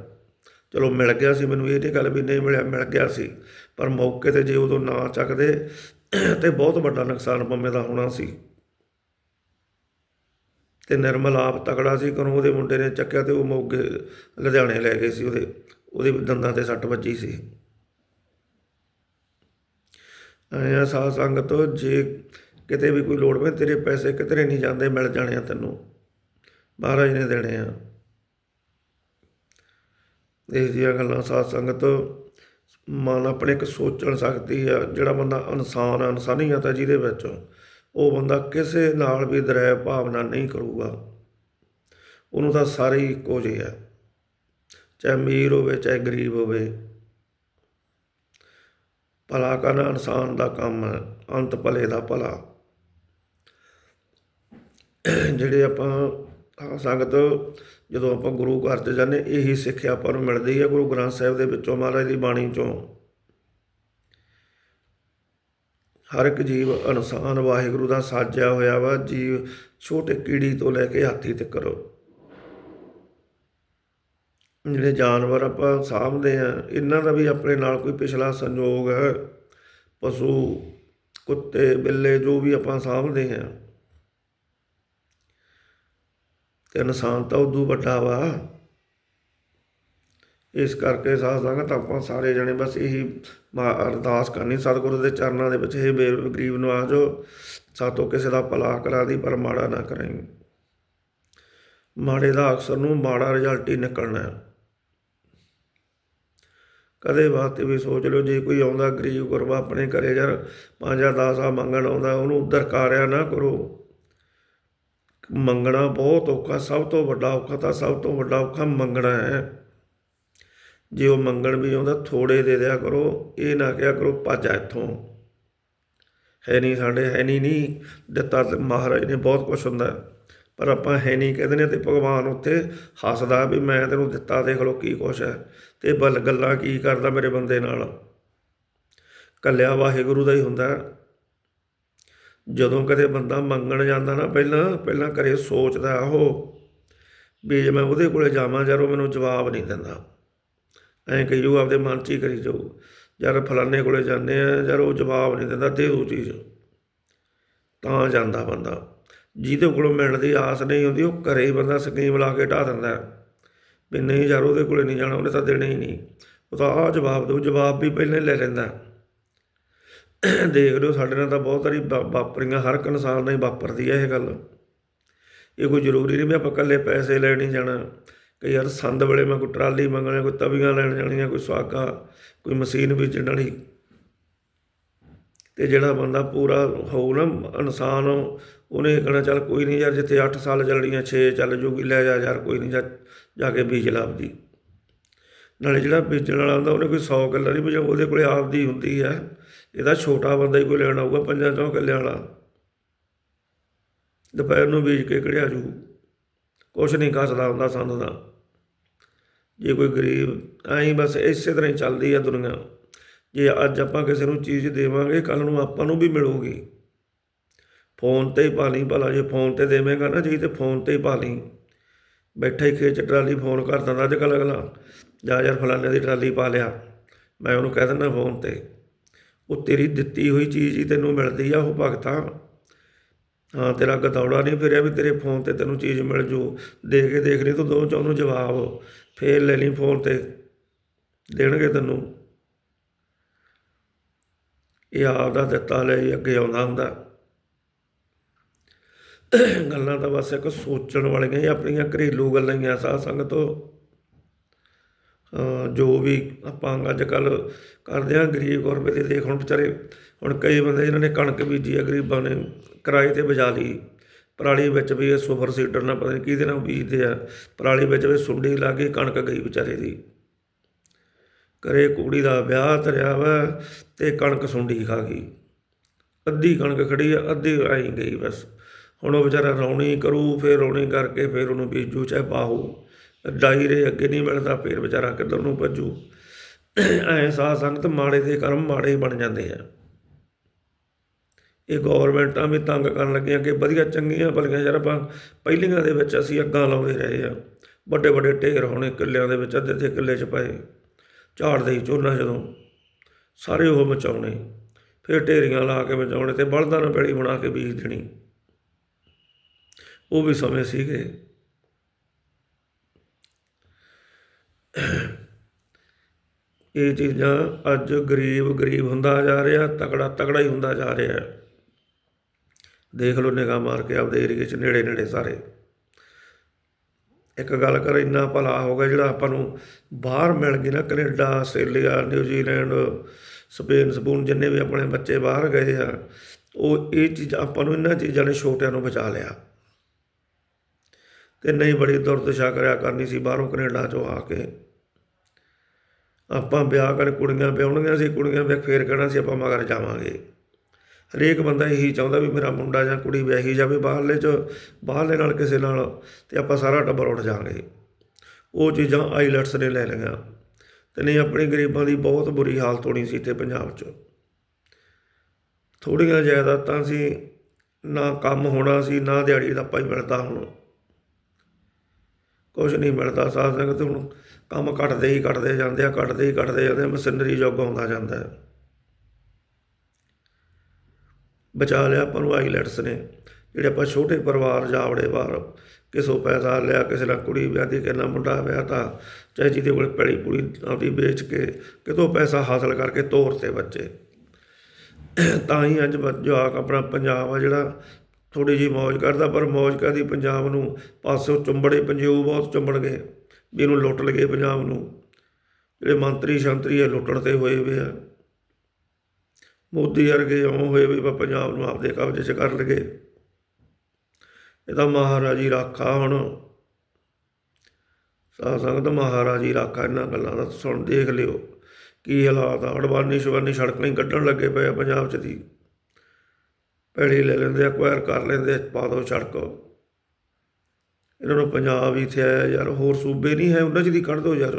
ਚਲੋ ਮਿਲ ਗਿਆ ਸੀ ਮੈਨੂੰ, ਇਹ ਨਹੀਂ ਗੱਲ ਵੀ ਨਹੀਂ ਮਿਲਿਆ, ਮਿਲ ਗਿਆ ਸੀ। ਪਰ ਮੌਕੇ ਤੇ ਜੇ ਉਦੋਂ ਨਾ ਚੱਕਦੇ ਤੇ ਬਹੁਤ ਵੱਡਾ ਨੁਕਸਾਨ ਪੰਮੇ ਦਾ ਹੋਣਾ ਸੀ। ਤੇ ਨਿਰਮਲ ਆਪ ਤਕੜਾ ਸੀ ਕਨੂੰ ਉਹਦੇ ਮੁੰਡੇ ਨੇ ਚੱਕਿਆ ਤੇ ਉਹ ਮੋਗੇ, ਲੁਧਿਆਣੇ ਲੈ ਗਏ ਸੀ ਉਹਦੇ ਉਹਦੇ ਦੰਦਾਂ ਤੇ ਸੱਟ ਵੱਜੀ ਸੀ। ਆਇਆ ਸਾਧ ਸੰਗਤ, ਜੇ ਕਿਤੇ ਵੀ ਕੋਈ ਲੋੜ ਪਵੇ ਤੇਰੇ ਪੈਸੇ ਕਿਤੇ ਨਹੀਂ ਜਾਂਦੇ, ਮਿਲ ਜਾਣੇ ਆ ਤੈਨੂੰ। ਮਹਾਰਾਜ ਨੇ ਦੇਣੇ ਆ। ਇਹ ਜਿਹੀਆਂ ਗੱਲਾਂ ਸਾਧ ਸੰਗਤ ਮਨ ਆਪਣੇ ਇੱਕ ਸੋਚਣ ਸਕਦੀ ਆ, ਜਿਹੜਾ ਬੰਦਾ ਇਨਸਾਨ ਆ ਇਨਸਾਨੀਅਤ ਆ ਜਿਹਦੇ ਵਿੱਚ ਉਹ ਬੰਦਾ ਕਿਸੇ ਨਾਲ ਵੀ ਦਰੈ ਭਾਵਨਾ ਨਹੀਂ ਕਰੂਗਾ। ਉਹਨੂੰ ਤਾਂ ਸਾਰੇ ਹੀ ਇੱਕੋ ਜਿਹੇ ਆ ਚਾਹੇ ਅਮੀਰ ਹੋਵੇ, ਚਾਹੇ ਗਰੀਬ ਹੋਵੇ। ਭਲਾ ਕਰਨਾ ਇਨਸਾਨ ਦਾ ਕੰਮ ਹੈ, ਅੰਤ ਭਲੇ ਦਾ ਭਲਾ। ਜਿਹੜੇ ਆਪਾਂ ਸੰਗਤ ਜਦੋਂ ਆਪਾਂ ਗੁਰੂ ਘਰ 'ਚ ਜਾਂਦੇ, ਇਹੀ ਸਿੱਖਿਆ ਆਪਾਂ ਨੂੰ ਮਿਲਦੀ ਹੈ ਗੁਰੂ ਗ੍ਰੰਥ ਸਾਹਿਬ ਦੇ ਵਿੱਚੋਂ ਮਹਾਰਾਜ ਦੀ ਬਾਣੀ ਚੋਂ। ਹਰ ਇੱਕ ਜੀਵ ਇਨਸਾਨ ਵਾਹਿਗੁਰੂ ਦਾ ਸਾਜਿਆ ਹੋਇਆ ਵਾ, ਜੀਵ ਛੋਟੇ ਕੀੜੀ ਤੋਂ ਲੈ ਕੇ ਹਾਥੀ ਤੱਕ। ਕਰੋ ਜਿਹੜੇ ਜਾਨਵਰ ਆਪਾਂ ਸਾਂਭਦੇ ਆ, ਇਹਨਾਂ ਦਾ ਵੀ ਆਪਣੇ ਨਾਲ ਕੋਈ ਪਿਛਲਾ ਸੰਯੋਗ ਹੈ। ਪਸ਼ੂ, ਕੁੱਤੇ, ਬਿੱਲੇ ਜੋ ਵੀ ਆਪਾਂ ਸਾਂਭਦੇ ਆ ਤੇ ਇਨਸਾਨ ਤਾਂ ਉਦੋਂ ਵੱਡਾ ਵਾ। ਇਸ ਕਰਕੇ ਸਾਧ ਸੰਗਤ ਆਪਾਂ ਸਾਰੇ ਜਣੇ ਬਸ ਇਹੀ ਮਾ- ਅਰਦਾਸ ਕਰਨੀ, ਸਤਿਗੁਰੂ ਦੇ ਚਰਨਾਂ ਦੇ ਵਿੱਚ ਇਹ ਬੇ- ਗਰੀਬ ਨਵਾਜੋ ਸਾਤੋਂ ਕਿਸੇ ਦਾ ਭਲਾ ਕਰਾ ਦੀ ਪਰ ਮਾੜਾ ਨਾ ਕਰਾਈ। ਮਾੜੇ ਦਾ ਅਕਸਰ ਨੂੰ ਮਾੜਾ ਰਿਜ਼ਲਟ ਹੀ ਨਿਕਲਣਾ ਕਦੇ ਵਾਸਤੇ ਵੀ ਸੋਚ ਲਓ, ਜੇ ਕੋਈ ਆਉਂਦਾ ਗਰੀਬ ਗੁਰਬਾ ਆਪਣੇ ਘਰੇ ਯਾਰ ਪੰਜ ਜਾਂ 10 ਆ ਮੰਗਣ ਆਉਂਦਾ, ਉਹਨੂੰ ਦਰਕਾਰਿਆ ਨਾ ਕਰੋ। ਮੰਗਣਾ ਬਹੁਤ ਔਖਾ, ਸਭ ਤੋਂ ਵੱਡਾ ਔਖਾ ਤਾਂ ਸਭ ਤੋਂ ਵੱਡਾ ਔਖਾ ਮੰਗਣਾ ਹੈ। ਜੇ ਉਹ ਮੰਗਣ ਵੀ ਆਉਂਦਾ ਥੋੜੇ ਦੇ ਦਿਆ ਕਰੋ, ਇਹ ਨਾ ਕਿਹਾ ਕਰੋ, ਭੱਜ ਇੱਥੋਂ। ਹੈ ਨਹੀਂ ਸਾਡੇ, ਹੈ ਨਹੀਂ ਨਹੀਂ, ਦਿੱਤਾ ਮਹਾਰਾਜ ਨੇ ਬਹੁਤ ਕੁਝ ਹੁੰਦਾ। ਪਰ ਆਪਾਂ ਹੈ ਨਹੀਂ ਕਹਿੰਦੇ ਨੇ ਤੇ ਭਗਵਾਨ ਉੱਥੇ ਹੱਸਦਾ ਵੀ ਮੈਂ ਤੈਨੂੰ ਦਿੱਤਾ, ਦੇਖ ਲੋ ਕੀ ਕੁਛ ਹੈ। ਤੇ ਬਲ ਗੱਲਾਂ ਕੀ ਕਰਦਾ ਮੇਰੇ ਬੰਦੇ ਨਾਲ। ਕੱਲਿਆ ਵਾਹਿਗੁਰੂ ਦਾ ਹੀ ਹੁੰਦਾ। ਜਦੋਂ ਕਦੇ ਬੰਦਾ ਮੰਗਣ ਜਾਂਦਾ ਨਾ ਪਹਿਲਾਂ ਪਹਿਲਾਂ ਘਰੇ ਸੋਚਦਾ ਉਹ ਵੀ ਜੇ ਮੈਂ ਉਹਦੇ ਕੋਲੇ ਜਾਵਾਂ ਯਾਰ, ਉਹ ਮੈਨੂੰ ਜਵਾਬ ਨਹੀਂ ਦਿੰਦਾ। ਐਂ ਕਹੀ ਜਾਊ ਆਪਦੇ ਮਨ 'ਚ ਹੀ ਕਰੀ ਜਾਊ। ਯਾਰ ਫਲਾਣੇ ਕੋਲੇ ਜਾਂਦੇ ਆ, ਯਾਰ ਉਹ ਜਵਾਬ ਨਹੀਂ ਦਿੰਦਾ, ਦੇ ਦੂ ਚੀਜ਼। ਤਾਂ ਜਾਂਦਾ ਬੰਦਾ। ਜਿਹਦੇ ਕੋਲੋਂ ਮਿਲਣ ਦੀ ਆਸ ਨਹੀਂ ਹੁੰਦੀ, ਉਹ ਘਰੇ ਹੀ ਬੰਦਾ ਸਕੀਮ ਲਾ ਕੇ ਢਾ ਦਿੰਦਾ। ਵੀ ਨਹੀਂ ਯਾਰ, ਉਹਦੇ ਕੋਲੇ ਨਹੀਂ ਜਾਣਾ, ਉਹਨੇ ਤਾਂ ਦੇਣਾ ਹੀ ਨਹੀਂ। ਉਹ ਤਾਂ ਆਹ ਜਵਾਬ ਦਿਓ ਜਵਾਬ ਵੀ ਪਹਿਲਾਂ ਲੈ ਲੈਂਦਾ। ਦੇਖ ਲਿਓ, ਸਾਡੇ ਨਾਲ ਤਾਂ ਬਹੁਤ ਸਾਰੀ ਵਾ- ਵਾਪਰੀਆਂ, ਹਰ ਇੱਕ ਇਨਸਾਨ ਨਾਲ ਹੀ ਵਾਪਰਦੀ ਹੈ ਇਹ ਗੱਲ। ਇਹ ਕੋਈ ਜ਼ਰੂਰੀ ਨਹੀਂ ਵੀ ਆਪਾਂ ਇਕੱਲੇ ਪੈਸੇ ਲੈਣ ਹੀ ਜਾਣਾ ਕਈ ਯਾਰ ਸੰਦ ਵੇਲੇ ਮੈਂ ਕੋਈ ਟਰਾਲੀ ਮੰਗਣੀ, ਕੋਈ ਤਵੀਆਂ ਲੈਣ ਜਾਣੀਆਂ, ਕੋਈ ਸੁਹਾਗਾ, ਕੋਈ ਮਸ਼ੀਨ ਵੇਚਣ ਵਾਲੀ। ਤੇ ਜਿਹੜਾ ਬੰਦਾ ਪੂਰਾ ਹੋਊ ਨਾ, ਇਨਸਾਨ, ਉਹਨੇ ਕਹਣਾ ਚੱਲ ਕੋਈ ਨਹੀਂ ਯਾਰ, ਜਿੱਥੇ 8 ਸਾਲ ਚੱਲਣੀਆਂ 6 ਚੱਲ ਜੂਗੀ, ਲੈ ਜਾ ਯਾਰ, ਕੋਈ ਨਹੀਂ, ਜਾ ਜਾ ਕੇ ਬੀਜ ਲੱਭਦੀ ਨਾਲੇ ਜਿਹੜਾ ਵੇਚਣ ਵਾਲਾ ਹੁੰਦਾ, ਉਹਨੇ ਕੋਈ 100 ਕਿੱਲਾ ਨਹੀਂ ਬੀਜਿਆ ਉਹਦੇ ਕੋਲੇ ਆਪਦੀ ਹੁੰਦੀ ਹੈ। ਇਹਦਾ ਛੋਟਾ ਬੰਦਾ ਹੀ ਕੋਈ ਲੈਣ ਆਊਗਾ, ਪੰਜਾਂ ਚੌਂ ਕਿੱਲਿਆਂ ਵਾਲਾ। ਦੁਪਹਿਰ ਨੂੰ ਬੀਜ ਕੇ ਕੜਿਆ ਜੂ ਕੁਛ ਨਹੀਂ ਕੱਸਦਾ ਹੁੰਦਾ ਸੰਦ ਦਾ। ਜੇ ਕੋਈ ਗਰੀਬ, ਐਂ ਬਸ ਇਸੇ ਤਰ੍ਹਾਂ ਹੀ ਚੱਲਦੀ ਆ ਦੁਨੀਆ। ਜੇ ਅੱਜ ਆਪਾਂ ਕਿਸੇ ਨੂੰ ਚੀਜ਼ ਦੇਵਾਂਗੇ ਕੱਲ ਨੂੰ ਆਪਾਂ ਨੂੰ ਵੀ ਮਿਲੂਗੀ। ਫੋਨ ਤੇ ਹੀ ਪਾ ਲਈ ਭਲਾ, ਜੇ ਫੋਨ ਤੇ ਦੇਵੇਂਗਾ ਨਾ ਜੀ ਤੇ ਫੋਨ ਤੇ ਹੀ ਪਾ ਲਈ। ਬੈਠਾ ਹੀ ਖੇਚ ਟਰਾਲੀ ਫੋਨ ਕਰ ਦਿੰਦਾ ਅੱਜ ਕੱਲ੍ਹ ਅਗਲਾ। ਜਾ ਯਾਰ ਫਲਾਣੇ ਦੀ ਟਰਾਲੀ ਪਾ ਲਿਆ। ਮੈਂ ਉਹਨੂੰ ਕਹਿ ਦਿੰਦਾ ਫੋਨ ਤੇ। ਉਹ ਤੇਰੀ ਦਿੱਤੀ ਹੋਈ ਚੀਜ਼ ਹੀ ਤੈਨੂੰ ਮਿਲਦੀ ਆ, ਉਹ ਭਗਤਾ। ਹਾਂ, ਤੇਰਾ ਗਦੌੜਾ ਨਹੀਂ ਫਿਰਿਆ ਵੀ ਤੇਰੇ ਫੋਨ ਤੇ ਤੈਨੂੰ ਚੀਜ਼ ਮਿਲ ਜੂ। ਦੇਖ ਕੇ ਦੇਖ ਰਹੀ ਤੂੰ ਦੋ ਚੋਂ ਨੂੰ ਜਵਾਬ। ਫੇਰ ਲੈ ਲਈ ਫੋਨ ਤੇ। ਦੇਣਗੇ ਤੈਨੂੰ। ਇਹ ਆਪ ਦਾ ਦਿੱਤਾ ਲੈ ਹੀ ਅੱਗੇ ਆਉਂਦਾ ਹੁੰਦਾ। ਗੱਲਾਂ ਤਾਂ ਬਸ ਇੱਕ ਸੋਚਣ ਵਾਲੀਆਂ ਹੀ, ਆਪਣੀਆਂ ਘਰੇਲੂ ਗੱਲਾਂ ਹੀ ਆ ਸਾਧ ਸੰਗਤੋ। ਅਹ ਜੋ ਵੀ ਆਪਾਂ ਅੱਜ ਕੱਲ੍ਹ ਕਰਦੇ ਹਾਂ ਗਰੀਬ ਗੁਰਬੇ ਦੇ ਦੇਖ ਹੁਣ ਵਿਚਾਰੇ, ਹੁਣ ਕਈ ਬੰਦੇ ਜਿਨ੍ਹਾਂ ਨੇ ਕਣਕ ਬੀਜੀ ਆ, ਗਰੀਬਾਂ ਨੇ ਕਿਰਾਏ ਤੇ ਬਜਾ ਲਈ। ਪਰਾਲੀ ਵਿੱਚ ਵੀ ਇਹ ਸੁਪਰ ਸੀਡਰ ਨਾਲ ਪਤਾ ਨਹੀਂ ਕਿਹਦੇ ਨਾਲ ਬੀਜਦੇ ਆ। ਪਰਾਲੀ ਵਿੱਚ ਵੀ ਸੁੰਡੀ ਲੱਗ ਗਈ ਕਣਕ ਗਈ ਵਿਚਾਰੇ ਦੀ। ਕਰੇ ਕੁੜੀ ਦਾ ਵਿਆਹ ਧਰਿਆ ਵਾ ਤੇ ਕਣਕ ਸੁੰਡੀ ਖਾ ਗਈ। ਅੱਧੀ ਕਣਕ ਖੜੀ ਆ, ਅੱਧੀ ਆਈ ਗਈ ਬਸ। ਹੁਣ ਉਹ ਵਿਚਾਰਾ ਰੌਣੀ ਕਰੂ, ਫਿਰ ਰੌਣੀ ਕਰਕੇ ਫਿਰ ਉਹਨੂੰ ਬੀਜੂ, ਚਾਹੇ ਪਾਹੂ ਡਾਇਰੇ ਅੱਗੇ ਨਹੀਂ ਮਿਲਦਾ, ਫਿਰ ਵਿਚਾਰਾ ਕਿੱਧਰ ਨੂੰ ਭੱਜੂ? ਐ ਸਾਧ ਸੰਗਤ ਮਾੜੇ ਦੇ ਕਰਮ ਮਾੜੇ ਹੀ ਬਣ ਜਾਂਦੇ ਆ। ਇਹ ਗਵਰਨਮੈਂਟਾਂ ਵੀ ਤੰਗ ਕਰਨ ਲੱਗੀਆਂ ਕਿ ਵਧੀਆ ਚੰਗੀਆਂ ਭਲੀਆਂ ਯਾਰ ਆਪਾਂ ਪਹਿਲੀਆਂ ਦੇ ਵਿੱਚ ਅਸੀਂ ਅੱਗਾਂ ਲਾਉਂਦੇ ਰਹੇ ਆ। ਵੱਡੇ ਵੱਡੇ ਢੇਰ ਹੋਣੇ ਕਿੱਲਿਆਂ ਦੇ ਵਿੱਚ, ਅੱਧੇ ਅੱਧੇ ਕਿੱਲੇ ਚ ਪਏ। ਝਾੜਦੇ ਹੀ ਝੋਨਾ ਜਦੋਂ। ਸਾਰੇ ਉਹ ਮਚਾਉਣੇ। ਫਿਰ ਢੇਰੀਆਂ ਲਾ ਕੇ ਮਚਾਉਣੇ ਤੇ ਬਲਦਾਂ ਨਾਲ ਪੈਲੀ ਬਣਾ ਕੇ ਬੀਜ ਦੇਣੀ। ਉਹ ਵੀ ਸਮੇਂ ਸੀਗੇ। ਇਹ ਚੀਜ਼ਾਂ ਅੱਜ ਗਰੀਬ ਗਰੀਬ ਹੁੰਦਾ ਜਾ ਰਿਹਾ, ਤਕੜਾ ਤਕੜਾ ਹੀ ਹੁੰਦਾ ਜਾ ਰਿਹਾ। ਦੇਖ ਲਓ ਨਿਗਾਹ ਮਾਰ ਕੇ ਆਪਦੇ ਏਰੀਏ 'ਚ ਨੇੜੇ ਨੇੜੇ ਸਾਰੇ। ਇੱਕ ਗੱਲ ਕਰ, ਇੰਨਾ ਭਲਾ ਹੋ ਗਿਆ ਜਿਹੜਾ ਆਪਾਂ ਨੂੰ ਬਾਹਰ ਮਿਲ ਗਈ ਨਾ, Canada, Australia New Zealand Spain, spoon ਜਿੰਨੇ ਵੀ ਆਪਣੇ ਬੱਚੇ ਬਾਹਰ ਗਏ ਆ, ਉਹ ਇਹ ਚੀਜ਼ ਆਪਾਂ ਨੂੰ ਇਹਨਾਂ ਚੀਜ਼ਾਂ ਨੇ ਛੋਟਿਆਂ ਨੂੰ ਬਚਾ ਲਿਆ। ਤੇ ਨਹੀਂ ਬੜੀ ਦੁਰਦਸ਼ਾ ਕਰਿਆ ਕਰਨੀ ਸੀ, ਬਾਹਰੋਂ ਕੈਨੇਡਾ ਚੋਂ ਆ ਕੇ। ਆਪਾਂ ਵਿਆਹ ਕਰ, ਕੁੜੀਆਂ ਵਿਆਹੁਣੀਆਂ ਸੀ, ਕੁੜੀਆਂ ਵਿਆਹ ਫੇਰ ਕਹਿਣਾ ਸੀ, ਆਪਾਂ ਮਗਰ ਜਾਵਾਂਗੇ। ਹਰੇਕ ਬੰਦਾ ਇਹੀ ਚਾਹੁੰਦਾ ਵੀ ਮੇਰਾ ਮੁੰਡਾ ਜਾਂ ਕੁੜੀ ਵਿਆਹੀ ਜਾਵੇ ਬਾਹਰਲੇ ਚ, ਬਾਹਰਲੇ ਨਾਲ ਕਿਸੇ ਨਾਲ, ਤੇ ਆਪਾਂ ਸਾਰਾ ਟੱਬਰ ਉੱਠ ਜਾਾਂਗੇ। ਉਹ ਚੀਜ਼ਾਂ ਆਈਲਟਸ ਨੇ ਲੈ ਲਈਆਂ। ਤੇ ਨਹੀਂ, ਆਪਣੇ ਗਰੀਬਾਂ ਦੀ ਬਹੁਤ ਬੁਰੀ ਹਾਲਤ ਹੋਣੀ ਸੀ ਇੱਥੇ ਪੰਜਾਬ 'ਚ। ਥੋੜੀਆਂ ਜਾਇਦਾਦਾਂ ਸੀ, ਨਾ ਕੰਮ ਹੋਣਾ ਸੀ, ਨਾ ਦਿਹਾੜੀ ਦਾ ਭਾਈ ਮਿਲਦਾ ਹੁਣ। ਕੁਝ ਨਹੀਂ ਮਿਲਦਾ ਸਾਧ ਸੰਗਤ ਹੁਣ ਕੰਮ ਘਟਦੇ ਹੀ ਘਟਦੇ ਜਾਂਦੇ ਆ ਘਟਦੇ ਹੀ ਘਟਦੇ ਜਾਂਦੇ ਮਸ਼ੀਨਰੀ ਯੁੱਗ ਆਉਂਦਾ ਜਾਂਦਾ ਹੈ। ਬਚਾ ਲਿਆ ਆਪਾਂ ਨੂੰ ਆਈਲੈਟਸ ਨੇ, ਜਿਹੜੇ ਆਪਾਂ ਛੋਟੇ ਪਰਿਵਾਰ ਜਾਵੜੇ ਬਾਹਰ ਕਿਸੋਂ ਪੈਸਾ ਲਿਆ, ਕਿਸੇ ਨਾਲ ਕੁੜੀ ਵਿਆਹ ਦੀ ਨਾਲ ਮੁੰਡਾ ਵਿਆਹ ਤਾਂ ਚਾਹੇ ਜਿਹਦੇ ਕੋਲ ਪੈਲੀ ਪੂਰੀ ਆਪਦੀ ਵੇਚ ਕੇ ਕਿਤੋਂ ਪੈਸਾ ਹਾਸਲ ਕਰਕੇ ਤੋਰ ਤੇ ਬੱਚੇ। ਤਾਂ ਹੀ ਅੱਜ ਬ- ਆਪਣਾ ਪੰਜਾਬ ਆ ਜਿਹੜਾ ਥੋੜੀ ਜਿਹੀ ਮौज ਕਰਦਾ, ਪਰ ਮौज ਕਰਦੀ ਪੰਜਾਬ ਨੂੰ ਪਾਸੋਂ ਚੁੰਬੜੇ ਪੰਜੂ ਬਹੁਤ ਚੁੰਬੜ ਗਏ, ਵੀ ਇਹਨੂੰ ਲੁੱਟ ਲਗੇ ਪੰਜਾਬ ਨੂੰ। ਜਿਹੜੇ ਮੰਤਰੀ ਸ਼ੰਤਰੀ ਇਹ ਲੁੱਟਣ ਤੇ ਹੋਏ ਵੇ ਆ। ਮੋਦੀ ਵਰਗੇ ਇਉਂ ਹੋਏ ਵੀ ਆਪਾਂ ਪੰਜਾਬ ਨੂੰ ਆਪਦੇ ਕਬਜ਼ੇ 'ਚ ਕਰ ਲਗੇ। ਇਹ ਤਾਂ ਮਹਾਰਾਜੀ ਰਾਖਾ ਹੁਣ। ਸਾਧ ਸੰਗਤ, ਮਹਾਰਾਜੀ ਰਾਖਾ ਇਹਨਾਂ ਗੱਲਾਂ ਦਾ ਸੁਣ, ਦੇਖ ਲਿਓ। ਕੀ ਹਾਲਾਤ ਆ? ਅਡਵਾਨੀ ਸ਼ਵਾਨੀ ਸੜਕਾਂ ਹੀ ਕੱਢਣ ਲੱਗੇ ਪਏ ਆ ਪੰਜਾਬ 'ਚ ਦੀ। ਪੈੜੀ ਲੈ ਲੈਂਦੇ ਆ ਕੁਆਇਰ ਕਰ ਲੈਂਦੇ ਆ, ਪਾ ਦੋ ਸੜਕ। ਇਹਨਾਂ ਨੂੰ ਪੰਜਾਬ ਹੀ ਇੱਥੇ ਆਇਆ ਯਾਰ ਹੋਰ ਸੂਬੇ ਨਹੀਂ ਹੈ ਉਹਨਾਂ 'ਚ ਦੀ ਕੱਢ ਦੋ ਯਾਰ।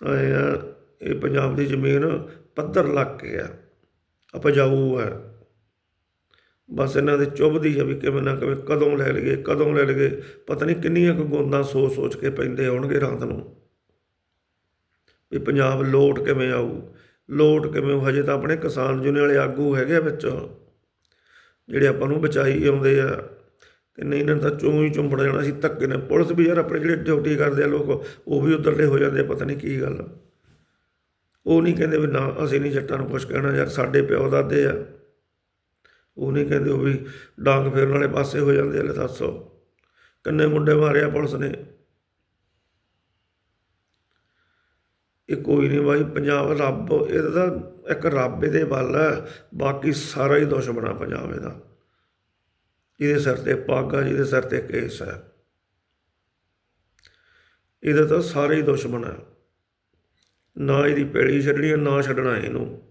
ਆਏ ਇਹ ਪੰਜਾਬ ਦੀ ਜ਼ਮੀਨ ਪੱਧਰ ਲੱਗ ਕੇ ਆ ਉਪਜਾਊ ਹੈ ਬਸ ਇਹਨਾਂ ਦੇ ਚੁੱਭਦੀ ਹੈ ਵੀ ਕਿਵੇਂ ਨਾ ਕਿਵੇਂ ਕਦੋਂ ਲੈ ਲਈਏ ਕਦੋਂ ਲੈ ਲਈਏ ਪਤਾ ਨਹੀਂ ਕਿੰਨੀਆਂ ਕੁ ਗੋਂਦਾਂ ਸੋਚ ਸੋਚ ਕੇ ਪੈਂਦੇ ਹੋਣਗੇ ਰਾਤ ਨੂੰ। ਵੀ ਪੰਜਾਬ ਲੋਟ ਕਿਵੇਂ ਆਊ? ਲੋਟ ਕਿਵੇਂ ਹਜੇ ਤਾਂ ਆਪਣੇ ਕਿਸਾਨ ਜੁਨੇ ਵਾਲੇ ਆਗੂ ਹੈਗੇ ਆ ਵਿੱਚ ਜਿਹੜੇ ਆਪਾਂ ਨੂੰ ਬਚਾਈ ਆਉਂਦੇ ਆ। ਤੇ ਨਹੀਂ ਇਹਨਾਂ ਨੂੰ ਤਾਂ ਚੋਂ ਹੀ ਚੁੰਬੜ ਜਾਣਾ ਸੀ ਧੱਕੇ ਨੇ ਪੁਲਿਸ ਵੀ ਯਾਰ ਆਪਣੇ ਜਿਹੜੇ ਡਿਊਟੀ ਕਰਦੇ ਆ ਲੋਕ ਉਹ ਵੀ ਉਧਰਲੇ ਹੋ ਜਾਂਦੇ ਆ, ਪਤਾ ਨਹੀਂ ਕੀ ਗੱਲ। ਉਹ ਨਹੀਂ ਕਹਿੰਦੇ ਵੀ ਨਾ ਅਸੀਂ ਨਹੀਂ ਜੱਟਾਂ ਨੂੰ ਕੁਛ ਕਹਿਣਾ ਯਾਰ ਸਾਡੇ ਪਿਓ ਦਾਦੇ ਆ। ਉਹ ਨਹੀਂ ਕਹਿੰਦੇ ਉਹ ਵੀ ਡਾਂਗ ਫੇਰਨ ਵਾਲੇ ਪਾਸੇ ਹੋ ਜਾਂਦੇ ਆ ਲੈ ਦੱਸੋ ਕਿੰਨੇ ਮੁੰਡੇ ਮਾਰਿਆ ਪੁਲਿਸ ਨੇ। ਇਹ ਕੋਈ ਨਹੀਂ ਬਾਈ, ਪੰਜਾਬ ਰੱਬ ਇਹਦਾ ਤਾਂ ਇੱਕ ਰੱਬ ਇਹਦੇ ਵੱਲ ਹੈ, ਬਾਕੀ ਸਾਰਾ ਹੀ ਦੁਸ਼ਮਣਾ ਪੰਜਾਬ ਇਹਦਾ। ਇਹਦੇ ਸਿਰ ਤੇ ਪੱਗ ਆ, ਜਿਹਦੇ ਸਿਰ ਤੇ ਕੇਸ ਹੈ। ਇਹਦਾ ਤਾਂ ਸਾਰੇ ਹੀ ਦੁਸ਼ਮਣ ਹੈ। ਨਾ ਇਹਦੀ ਪੈੜੀ ਛੱਡਣੀ ਨਾ ਛੱਡਣਾ ਇਹਨੂੰ।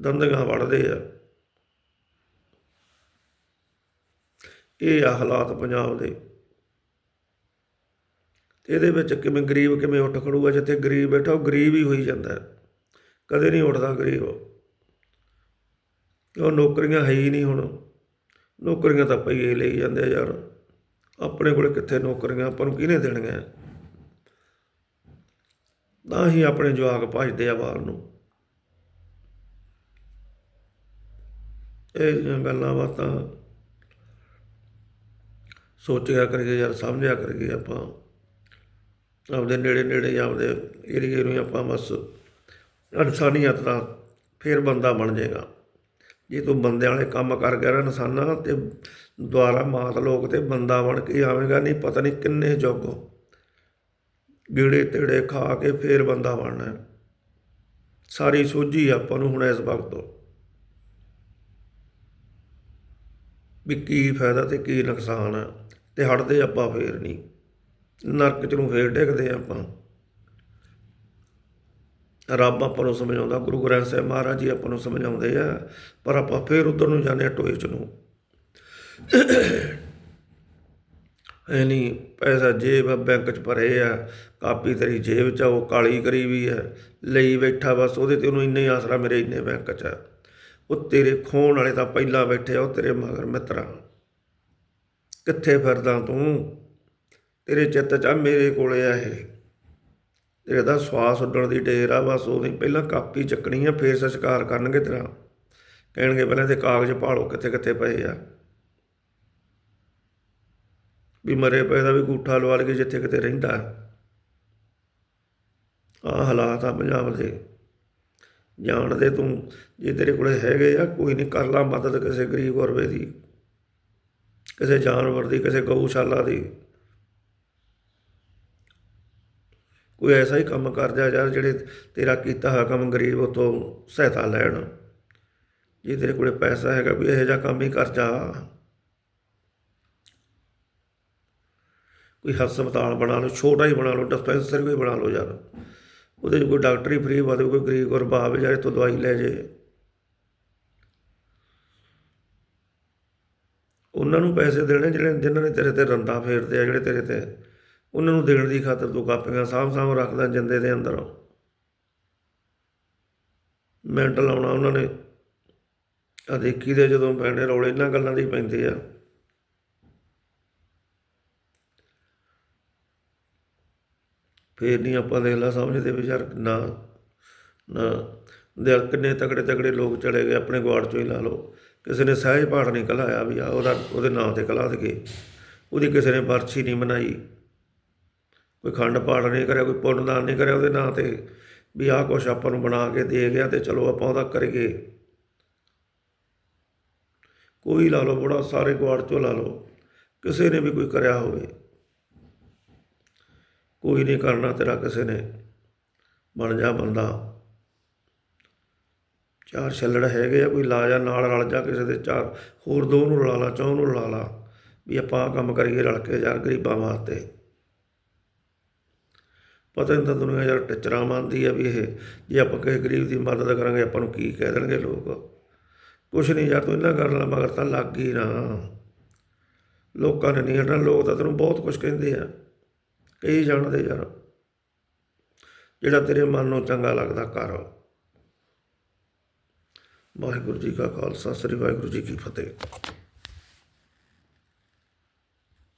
ਦੰਦਗਾ ਵੜਦੇ ਆ। ਇਹ ਆ ਹਾਲਾਤ ਪੰਜਾਬ ਦੇ। ਤੇ ਇਹਦੇ ਵਿੱਚ ਕਿਵੇਂ ਗਰੀਬ ਕਿਵੇਂ ਉੱਠ ਖੜੂਗਾ, ਜਿੱਥੇ ਗਰੀਬ ਬੈਠਾ ਉਹ ਗਰੀਬ ਹੀ ਹੋਈ ਜਾਂਦਾ ਕਦੇ ਨਹੀਂ ਉੱਠਦਾ ਗਰੀਬ ਕਿਉਂ ਨੌਕਰੀਆਂ ਹੈ ਹੀ ਨਹੀਂ ਹੁਣ। ਨੌਕਰੀਆਂ ਤਾਂ ਪਈਏ ਲਈ ਜਾਂਦੇ ਯਾਰ। ਆਪਣੇ ਕੋਲ ਕਿੱਥੇ ਨੌਕਰੀਆਂ, ਆਪਾਂ ਨੂੰ ਕਿਹਨੇ ਦੇਣੀਆਂ? ਤਾਂ ਹੀ ਆਪਣੇ ਜਵਾਕ ਭਜਦੇ ਆ ਬਾਹਰ ਨੂੰ। ਇਹ ਗੱਲਾਂ ਬਾਤਾਂ ਸੋਚਿਆ ਕਰੀਏ ਯਾਰ, ਸਮਝਿਆ ਕਰੀਏ ਆਪਾਂ। ਆਪਦੇ ਨੇੜੇ ਨੇੜੇ ਆਪਦੇ ਏਰੀਏ ਨੂੰ ਆਪਾਂ ਬਸ ਇਨਸਾਨੀਅਤ ਦਾ ਫਿਰ ਬੰਦਾ ਬਣ ਜਾਏਗਾ। ਜੇ ਤੂੰ ਬੰਦੇ ਵਾਲੇ ਕੰਮ ਕਰ ਗਿਆ ਨਾ ਇਨਸਾਨਾਂ ਤੇ ਦੁਆਰਾ ਮਾਤ ਲੋਕ ਤੇ ਬੰਦਾ ਬਣ ਕੇ ਆਵੇਂਗਾ, ਨਹੀਂ ਪਤਾ ਨਹੀਂ ਕਿੰਨੇ ਜੋਗੋ ਗੇੜੇ ਤੇੜੇ ਖਾ ਕੇ ਫੇਰ ਬੰਦਾ ਬਣਨਾ। ਸਾਰੀ ਸੋਝੀ ਆਪਾਂ ਨੂੰ ਹੁਣ ਇਸ ਵਕਤ ਵੀ ਕੀ ਫਾਇਦਾ ਤੇ ਕੀ ਨੁਕਸਾਨ ਹੈ, ਤੇ ਹਟਦੇ ਆਪਾਂ ਫੇਰ ਨਹੀਂ। ਨਰਕ ਚ ਨੂੰ ਫੇਰ ਡਿੱਗਦੇ ਆਪਾਂ। ਰੱਬ ਆਪਾਂ ਨੂੰ ਸਮਝਾਉਂਦਾ ਗੁਰੂ ਗ੍ਰੰਥ ਸਾਹਿਬ ਮਹਾਰਾਜ ਜੀ ਆਪਾਂ ਨੂੰ ਸਮਝਾਉਂਦੇ ਆ ਪਰ ਆਪਾਂ ਫੇਰ ਉਧਰ ਨੂੰ ਜਾਂਦੇ ਆ ਟੋਏ ਚ ਨੂੰ। ਐ ਨਹੀਂ ਪੈਸਾ ਜੇਬ ਬੈਂਕ ਚ ਭਰੇ ਆ ਕਾਪੀ ਤੇਰੀ ਜੇਬ ਚ ਆ, ਉਹ ਕਾਲੀ ਕਰੀ ਵੀ ਹੈ ਲਈ ਬੈਠਾ ਬਸ ਉਹਦੇ ਤੇ ਉਹਨੂੰ ਇੰਨਾ ਹੀ ਆਸਰਾ ਮੇਰੇ ਇੰਨੇ ਬੈਂਕ ਚ ਆ। ਉਹ ਤੇਰੇ ਖੋਣ ਵਾਲੇ ਤਾਂ ਪਹਿਲਾਂ ਬੈਠੇ ਆ ਉਹ ਤੇਰੇ ਮਗਰ ਮਿੱਤਰਾ। ਕਿੱਥੇ ਫਿਰਦਾ ਤੂੰ? ਤੇਰੇ ਚਿੱਤ ਚ ਆ, ਮੇਰੇ ਕੋਲੇ ਆ ਇਹ। ਤੇਰੇ ਦਾ ਸਵਾਸ ਉੱਡਣ ਦੀ ਢੇਰ ਆ, ਬਸ ਉਹਦੀ ਪਹਿਲਾਂ ਕਾਪੀ ਚੱਕਣੀ ਆ, ਫੇਰ ਸਸਕਾਰ ਕਰਨਗੇ ਤੇਰਾ। ਕਹਿਣਗੇ ਪਹਿਲਾਂ ਤੇ ਕਾਗਜ਼ ਭਾਲੋ, ਕਿੱਥੇ ਕਿੱਥੇ ਪਏ ਆ। ਵੀ ਮਰੇ ਪਏ ਦਾ ਵੀ ਗੂਠਾ ਲਵਾ ਲਈਏ ਜਿੱਥੇ ਕਿਤੇ ਰਹਿੰਦਾ। ਆ ਹਾਲਾਤ ਆ ਪੰਜਾਬ ਦੇ। ਜਾਣਦੇ ਤੂੰ, ਜੇ ਤੇਰੇ ਕੋਲੇ ਹੈਗੇ ਆ, ਕੋਈ ਨਹੀਂ ਕਰ ਲਾ ਮਦਦ ਕਿਸੇ ਗਰੀਬ ਗੁਰਬੇ ਦੀ, ਕਿਸੇ ਜਾਨਵਰ ਦੀ, ਕਿਸੇ ਗਊਸ਼ਾਲਾ ਦੀ। ਕੋਈ ਐਸਾ ਹੀ ਕੰਮ ਕਰ ਜਾ ਯਾਰ ਜਿਹੜੇ ਤੇਰਾ ਕੀਤਾ ਹੋਇਆ ਕੰਮ ਗਰੀਬ ਉਤੋਂ ਸਹਾਇਤਾ ਲੈਣ। ਜੇ ਤੇਰੇ ਕੋਲੇ ਪੈਸਾ ਹੈਗਾ, ਕੋਈ ਇਹੋ ਜਿਹਾ ਕੰਮ ਹੀ ਕਰ ਜਾ। ਕੋਈ ਹਸਪਤਾਲ ਬਣਾ ਲਓ, ਛੋਟਾ ਹੀ ਬਣਾ ਲਓ, ਡਿਸਪੈਂਸਰੀ ਵੀ ਬਣਾ ਲਓ ਯਾਰ। ਉਹਦੇ 'ਚ ਕੋਈ ਡਾਕਟਰੀ ਫ੍ਰੀ ਵਾਦੇ ਕੋਈ ਗਰੀਬ ਗੁਰਬਾ ਆਵੇ ਜਿਹੜੇ ਤੋਂ ਦਵਾਈ ਲੈ ਜੇ। ਉਹਨਾਂ ਨੂੰ ਪੈਸੇ ਦੇਣੇ ਜਿਹੜੇ ਜਿਨ੍ਹਾਂ ਨੇ ਤੇਰੇ ਤੇ ਰੰਦਾ ਫੇਰਦੇ ਆ, ਜਿਹੜੇ ਤੇਰੇ ਤੇ ਉਹਨਾਂ ਨੂੰ ਦੇਣ ਦੀ ਖਾਤਰ ਤੂੰ ਕਾਪੀਆਂ ਸਾਂਭ ਸਾਂਭ ਰੱਖਦਾ ਜਿੰਦੇ ਦੇ ਅੰਦਰ। ਮਿੰਟ ਲਾਉਣਾ ਉਹਨਾਂ ਨੇ। ਆ ਦੇਖੀ ਦੇ ਜਦੋਂ ਪੈਣੇ ਰੌਲੇ ਇਹਨਾਂ ਗੱਲਾਂ ਦੀ ਪੈਂਦੇ ਆ। ਫੇਰ ਨਹੀਂ ਆਪਾਂ ਦੇਖ ਲਾ ਸਮਝਦੇ ਵੀ ਯਾਰ ਨਾ ਨਾ। ਦਿਲ ਕਿੰਨੇ ਤਕੜੇ ਤਕੜੇ ਲੋਕ ਚਲੇ ਗਏ, ਆਪਣੇ ਗਵਾੜ ਚੋਂ ਹੀ ਲਾ ਲਓ। ਕਿਸੇ ਨੇ ਸਹਿਜ ਪਾਠ ਨਹੀਂ ਕਲਾਇਆ ਵੀ ਆ, ਉਹਦਾ ਉਹਦੇ ਨਾਂ ਤੇ ਕਲਾ ਦਗੇ ਉਹਦੀ ਕਿਸੇ ਨੇ ਬਰਛੀ ਨਹੀਂ ਮਨਾਈ। ਕੋਈ ਖੰਡ ਪਾਠ ਨਹੀਂ ਕਰਿਆ, ਕੋਈ ਪੁੰਨਦਾਨ ਨਹੀਂ ਕਰਿਆ ਉਹਦੇ ਨਾਂ ਤੇ, ਵੀ ਆਹ ਕੁਛ ਆਪਾਂ ਨੂੰ ਬਣਾ ਕੇ ਦੇ ਗਿਆ ਤੇ ਚਲੋ ਆਪਾਂ ਉਹਦਾ ਕਰੀਏ। ਕੋਈ ਲਾ ਲਓ ਬੜਾ, ਸਾਰੇ ਗਵਾੜ ਚੋਂ ਲਾ ਲਓ, ਕਿਸੇ ਨੇ ਵੀ ਕੋਈ ਕਰਿਆ ਹੋਵੇ। ਕੋਈ ਨਹੀਂ ਕਰਨਾ ਤੇਰਾ ਕਿਸੇ ਨੇ, ਬਣ ਜਾ ਬੰਦਾ। ਚਾਰ ਛੱਲੜ ਹੈਗੇ ਆ, ਕੋਈ ਲਾ ਜਾ, ਨਾਲ ਰਲ ਜਾ ਕਿਸੇ ਦੇ ਚਾਰ, ਹੋਰ ਦੋ ਨੂੰ ਰਲਾ ਲਾ, ਚੌਂ ਨੂੰ ਰਲਾ ਲਾ, ਵੀ ਆਪਾਂ ਆਹ ਕੰਮ ਕਰੀਏ ਰਲ ਕੇ ਯਾਰ ਗਰੀਬਾਂ ਵਾਸਤੇ। ਪਤਾ ਨਹੀਂ ਤਾਂ ਦੁਨੀਆ ਯਾਰ ਟਿਚਰਾਂ ਮੰਨਦੀ ਆ ਵੀ ਇਹ, ਜੇ ਆਪਾਂ ਕਿਸੇ ਗਰੀਬ ਦੀ ਮਦਦ ਕਰਾਂਗੇ, ਆਪਾਂ ਨੂੰ ਕੀ ਕਹਿ ਦੇਣਗੇ ਲੋਕ? ਕੁਛ ਨਹੀਂ ਯਾਰ, ਤੂੰ ਇਹਨਾਂ ਗੱਲਾਂ ਮਗਰ ਤਾਂ ਲੱਗ ਗਈ ਨਾ। ਲੋਕਾਂ ਨੇ ਨਹੀਂ ਹਟਣਾ, ਲੋਕ ਤਾਂ ਤੈਨੂੰ ਬਹੁਤ ਕੁਝ ਕਹਿੰਦੇ ਆ। ਕਈ ਜਾਣਦੇ ਯਾਰ। ਜਿਹੜਾ ਤੇਰੇ ਮਨ ਨੂੰ ਚੰਗਾ ਲੱਗਦਾ ਕਰ। ਵਾਹਿਗੁਰੂ ਜੀ ਕਾ ਖਾਲਸਾ, ਸ੍ਰੀ ਵਾਹਿਗੁਰੂ ਜੀ ਕੀ ਫਤਿਹ।